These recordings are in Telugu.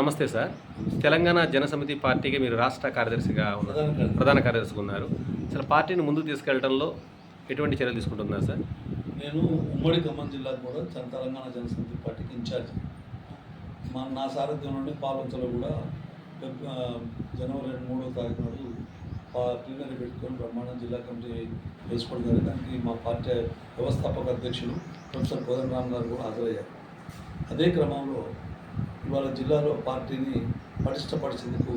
నమస్తే సార్. తెలంగాణ జనసమితి పార్టీకి మీరు రాష్ట్ర కార్యదర్శిగా ఉన్నారు ప్రధాన కార్యదర్శి. ప్రధాన కార్యదర్శిగా ఉన్నారు. అసలు పార్టీని ముందుకు తీసుకెళ్ళడంలో ఎటువంటి చర్యలు తీసుకుంటున్నారు సార్? నేను ఉమ్మడి ఖమ్మం జిల్లాకు కూడా తెలంగాణ జనసమితి పార్టీకి ఇన్ఛార్జ్. మా నా సారథ్యంలోనే పాలంచలో కూడా జనవరి రెండు మూడో తారీఖు నాడు పా- ప్లీనరీ పెట్టుకొని బ్రహ్మాండం జిల్లా కమిటీ వేసుకోవడం జరిగింది దానికి మా పార్టీ వ్యవస్థాపక అధ్యక్షులు ప్రొఫెసర్ కోదండరామ్ గారు కూడా హాజరయ్యారు. అదే క్రమంలో ఇవాళ జిల్లాలో పార్టీని పటిష్టపరిచేందుకు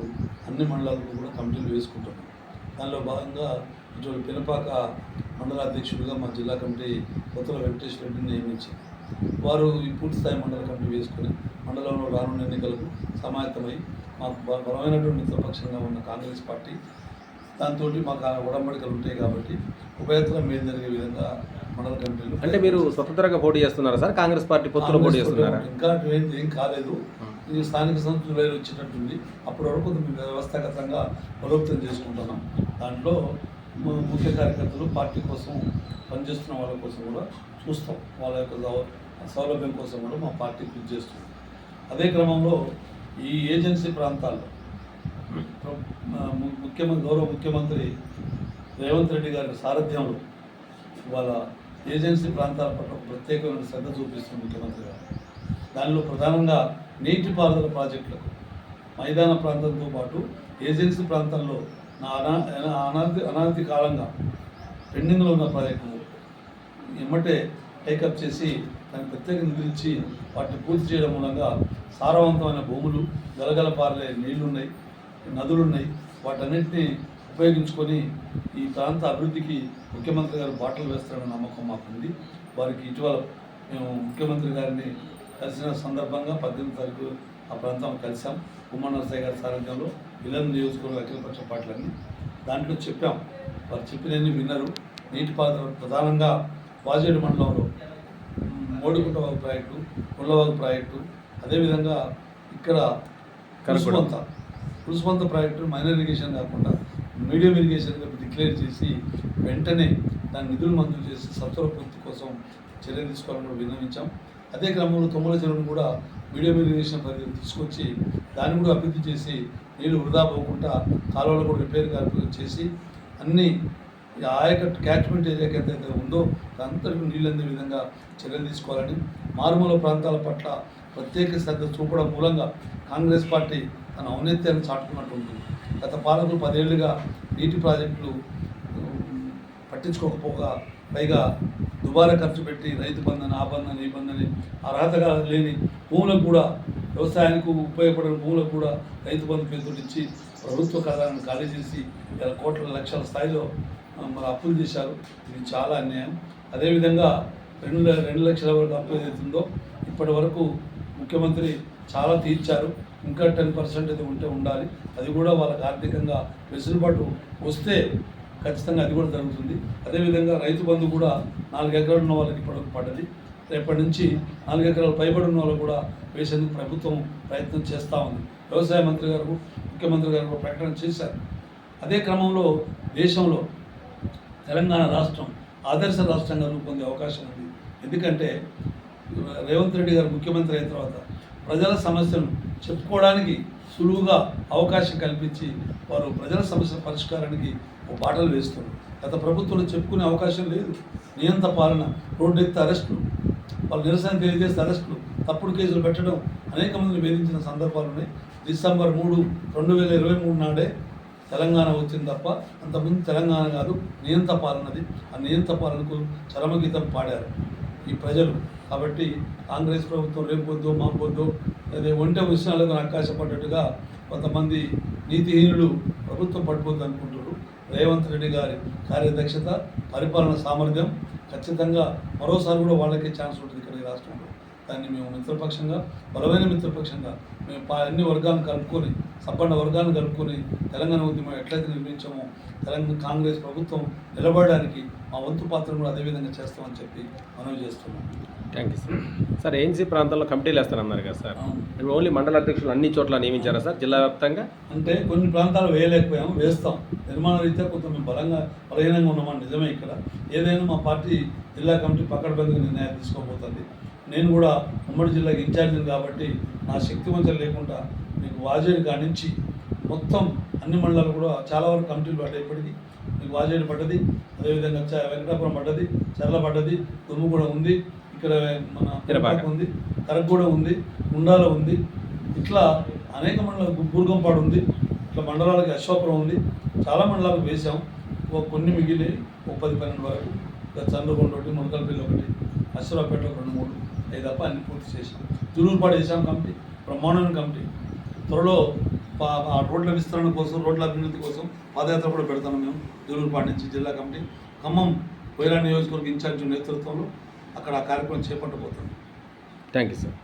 అన్ని మండలాలకు కూడా కమిటీలు వేసుకుంటున్నాం దానిలో భాగంగా ఇటువంటి పినపాక మండల అధ్యక్షుడిగా మా జిల్లా కమిటీ కొత్తల వెంకటేశ్వర రెడ్డిని నియమించింది. వారు ఈ పూర్తి స్థాయి మండల కమిటీ వేసుకొని మండలంలో రానున్న ఎన్నికలకు సమాయత్తమై మాకు బలమైనటువంటి మిత్రపక్షంగా ఉన్న కాంగ్రెస్ పార్టీ దాంతో మాకు ఆ ఉడంబడికలు ఉంటాయి కాబట్టి ఉభయత్ర మేలు జరిగే విధంగా మండల కమిటీలు అంటే మీరు స్వతంత్రంగా పోటీ చేస్తున్నారా సార్? కాంగ్రెస్ పార్టీ పొత్తులో పోటీ చేస్తున్నారా? ఇంకా ఏం ఏం కాలేదు. ఈ స్థానిక సంస్థలు వచ్చేటట్టుంది. అప్పటి వరకు వ్యవస్థాగతంగా బలోపేతం చేసుకుంటున్నాం. దాంట్లో ముఖ్య కార్యకర్తలు పార్టీ కోసం పనిచేస్తున్న వాళ్ళ కోసం కూడా చూస్తాం. వాళ్ళ యొక్క సౌ- సౌలభ్యం కోసం కూడా మా పార్టీ కృషి చేస్తుంది. అదే క్రమంలో ఈ ఏజెన్సీ ప్రాంతాల్లో ముఖ్యమంత్రి గౌరవ ముఖ్యమంత్రి రేవంత్ రెడ్డి గారి సారథ్యంలో వాళ్ళ ఏజెన్సీ ప్రాంతాల పట్ల ప్రత్యేకమైన శ్రద్ధ చూపిస్తుంది ముఖ్యమంత్రి గారు. దానిలో ప్రధానంగా నీటిపారుదల ప్రాజెక్టులకు మైదాన ప్రాంతంతో పాటు ఏజెన్సీ ప్రాంతాల్లో నా అనా అనాది అనాది కాలంగా పెండింగ్లో ఉన్న ప్రాజెక్టులు ఎమ్మటే టేకప్ చేసి దాన్ని ప్రత్యేక నిధులిచ్చి వాటిని పూర్తి చేయడం మూలంగా సారవంతమైన భూములు గలగల పారలే నీళ్ళున్నాయి నదులున్నాయి. వాటన్నింటినీ ఉపయోగించుకొని ఈ ప్రాంత అభివృద్ధికి ముఖ్యమంత్రి గారు బాటలు వేస్తారన్న నమ్మకం మాకుంది. వారికి ఇటీవల మేము ముఖ్యమంత్రి గారిని కలిసిన సందర్భంగా పద్దెనిమిది తారీఖు ఆ ప్రాంతం కలిసాం ఉమ్మడి నరసయ్య గారి సారథ్యంలో ఇళ్ళని నియోజకవర్గ అఖిలపక్ష పార్టీలన్నీ దాంట్లో చెప్పాం. వారు చెప్పినన్ని విన్నారు. నీటిపారుదల ప్రధానంగా వాజేడు మండలంలో మోడిగుంట వాగు ప్రాజెక్టు ముళ్ళవాగు ప్రాజెక్టు అదేవిధంగా ఇక్కడ Kurusumantha Kurusumantha project minor irrigation కాకుండా మీడియం ఇరిగేషన్గా డిక్లేర్ చేసి వెంటనే దాని నిధులు మంజూరు చేసి సత్వర పూర్తి కోసం చర్యలు తీసుకోవాలని కూడా విన్నవించాం. అదే క్రమంలో తొమ్మల చెరువును కూడా మీడియం ఇరిగేషన్ పరిధిని తీసుకొచ్చి దాన్ని కూడా అభివృద్ధి చేసి నీళ్ళు వృధా పోకుండా కాలువలు కూడా రిపేర్ చేసి అన్ని ఆయకట్టు క్యాచ్మెంట్ ఏరియాకి ఎంతైతే ఉందో దాంతటికి నీళ్ళు అందే విధంగా చర్యలు తీసుకోవాలని మారుమూల ప్రాంతాల పట్ల ప్రత్యేక శ్రద్ధ చూపడం మూలంగా కాంగ్రెస్ పార్టీ తన ఔన్నత్యాన్ని చాటుకున్నట్టు గత పాలకులు పదేళ్ళుగా నీటి ప్రాజెక్టులు పట్టించుకోకపోగా పైగా దుబారా ఖర్చు పెట్టి రైతు బంధన ఆ బంధన ఈ అర్హతగా లేని భూములకు కూడా వ్యవసాయానికి ఉపయోగపడిన భూములకు కూడా రైతు బంధు పేరుతో ఇచ్చి ప్రభుత్వ ఖజానాను ఖాళీ చేసి ఇలా కోట్ల లక్షల స్థాయిలో మరి అప్పులు చేశారు. ఇది చాలా అన్యాయం. అదేవిధంగా రెండు ల- రెండు లక్షల వరకు అప్పు ఏదైతుందో ఇప్పటి వరకు ముఖ్యమంత్రి చాలా తీర్చారు. ఇంకా టెన్ పర్సెంట్ అయితే ఉంటే ఉండాలి. అది కూడా వాళ్ళకి ఆర్థికంగా వెసులుబాటు వస్తే ఖచ్చితంగా అది కూడా జరుగుతుంది. అదేవిధంగా రైతు బంధు కూడా నాలుగు ఎకరాలు ఉన్న వాళ్ళకి ఇప్పటివరకు పడ్డది. రేపటి నుంచి నాలుగు ఎకరాలు పైబడి ఉన్న వాళ్ళు కూడా వేసేందుకు ప్రభుత్వం ప్రయత్నం చేస్తూ ఉంది. వ్యవసాయ మంత్రి గారు ముఖ్యమంత్రి గారు కూడా ప్రకటన చేశారు. అదే క్రమంలో దేశంలో తెలంగాణ రాష్ట్రం ఆదర్శ రాష్ట్రంగా రూపొందే అవకాశం ఉంది. ఎందుకంటే రేవంత్ రెడ్డి గారు ముఖ్యమంత్రి అయిన తర్వాత ప్రజల సమస్యను చెప్పుకోవడానికి సులువుగా అవకాశం కల్పించి వారు ప్రజల సమస్యల పరిష్కారానికి ఒక బాటలు వేస్తున్నారు. గత ప్రభుత్వంలో చెప్పుకునే అవకాశం లేదు. నియంత పాలన రోడ్డు ఎత్తి అరెస్టులు వాళ్ళు నిరసన తెలియజేస్తే అరెస్టులు తప్పుడు కేసులు పెట్టడం అనేక మందిని వేధించిన సందర్భాలు ఉన్నాయి. డిసెంబర్ మూడు రెండు వేల ఇరవై మూడు నాడే తెలంగాణ వచ్చింది తప్ప అంతకుముందు తెలంగాణ కాదు నియంత పాలనది. ఆ నియంత పాలనకు చరమగీతం పాడారు. ఈ ప్రజలు. కాబట్టి కాంగ్రెస్ ప్రభుత్వం రేపొద్దు మాపొద్దు మా అదే ఒంటె విషయాలకు ఆకాశపడ్డట్టుగా కొంతమంది నీతిహీనులు ప్రభుత్వం పడిపోద్ది అనుకుంటున్నారు. రేవంత్ రెడ్డి గారి కార్యదక్షత పరిపాలన సామర్థ్యం ఖచ్చితంగా మరోసారి కూడా వాళ్ళకే ఛాన్స్ ఉంటుంది ఇక్కడ ఈ రాష్ట్రంలో. దాన్ని మేము మిత్రపక్షంగా బలమైన మిత్రపక్షంగా మేము పా అన్ని వర్గాలను కలుపుకొని సంపన్న వర్గాలను కలుపుకొని తెలంగాణ ఉద్యమం ఎట్లయితే నిర్మించామో తెలంగాణ కాంగ్రెస్ ప్రభుత్వం నిలబడడానికి మా వంతు పాత్రను కూడా అదేవిధంగా చేస్తామని చెప్పి మనవి చేస్తున్నాం. Thank you sir sir ANC ప్రాంతాల్లో కమిటీలు వేస్తారన్నారు కదా సార్ ఓన్లీ మండల అధ్యక్షులు అన్ని చోట్ల నియమించారా సార్ జిల్లా వ్యాప్తంగా? అంటే కొన్ని ప్రాంతాలు వేయలేకపోయాము వేస్తాం. నిర్మాణ రీత్యా కొంత మేము బలంగా బలహీనంగా ఉన్నామని నిజమే ఇక్కడ. ఏదైనా మా పార్టీ జిల్లా కమిటీ పకడ్బందీగా నిర్ణయాలు తీసుకోబోతుంది. నేను కూడా ఉమ్మడి జిల్లాకి ఇన్ఛార్జిని కాబట్టి నా శక్తి వంచన లేకుండా మీకు వాజేడు కాడి నుంచి మొత్తం అన్ని మండలాలు కూడా చాలా వరకు కమిటీలు పడ్డాయి ఇప్పటికీ మీకు వాజేడు పడ్డది. అదేవిధంగా వెంకటాపురం పడ్డది చర్ల పడ్డది దుమ్ము కూడా ఉంది. ఇక్కడ మన. ఉంది కరగూడ ఉంది ఉండాల ఉంది. ఇట్లా అనేక మండలాలకు బూర్గంపాడు ఉంది. ఇట్లా మండలాలకి అశ్వాపురం ఉంది. చాలా మండలాలకు వేసాం ఒక కొన్ని మిగిలి ఒక పది పన్నెండు వరకు. ఇంకా చంద్రకొండ ఒకటి మునకల్పల్లి ఒకటి అశ్వరాపేట ఒక రెండు మూడు అవి తప్ప అన్ని పూర్తి చేసాం జులూరుపాడు వేసాం కమిటీ బ్రహ్మాండమైన కమిటీ. త్వరలో ఆ రోడ్ల విస్తరణ కోసం రోడ్ల అభివృద్ధి కోసం పాదయాత్ర కూడా పెడతాను మేము జూలూరుపాడు నుంచి జిల్లా కమిటీ. ఖమ్మం కోయిలా నియోజకవర్గ ఇన్ఛార్జ్ నేతృత్వంలో అక్కడ ఆ కార్యక్రమం చేపట్టబోతున్నాం. Thank you sir.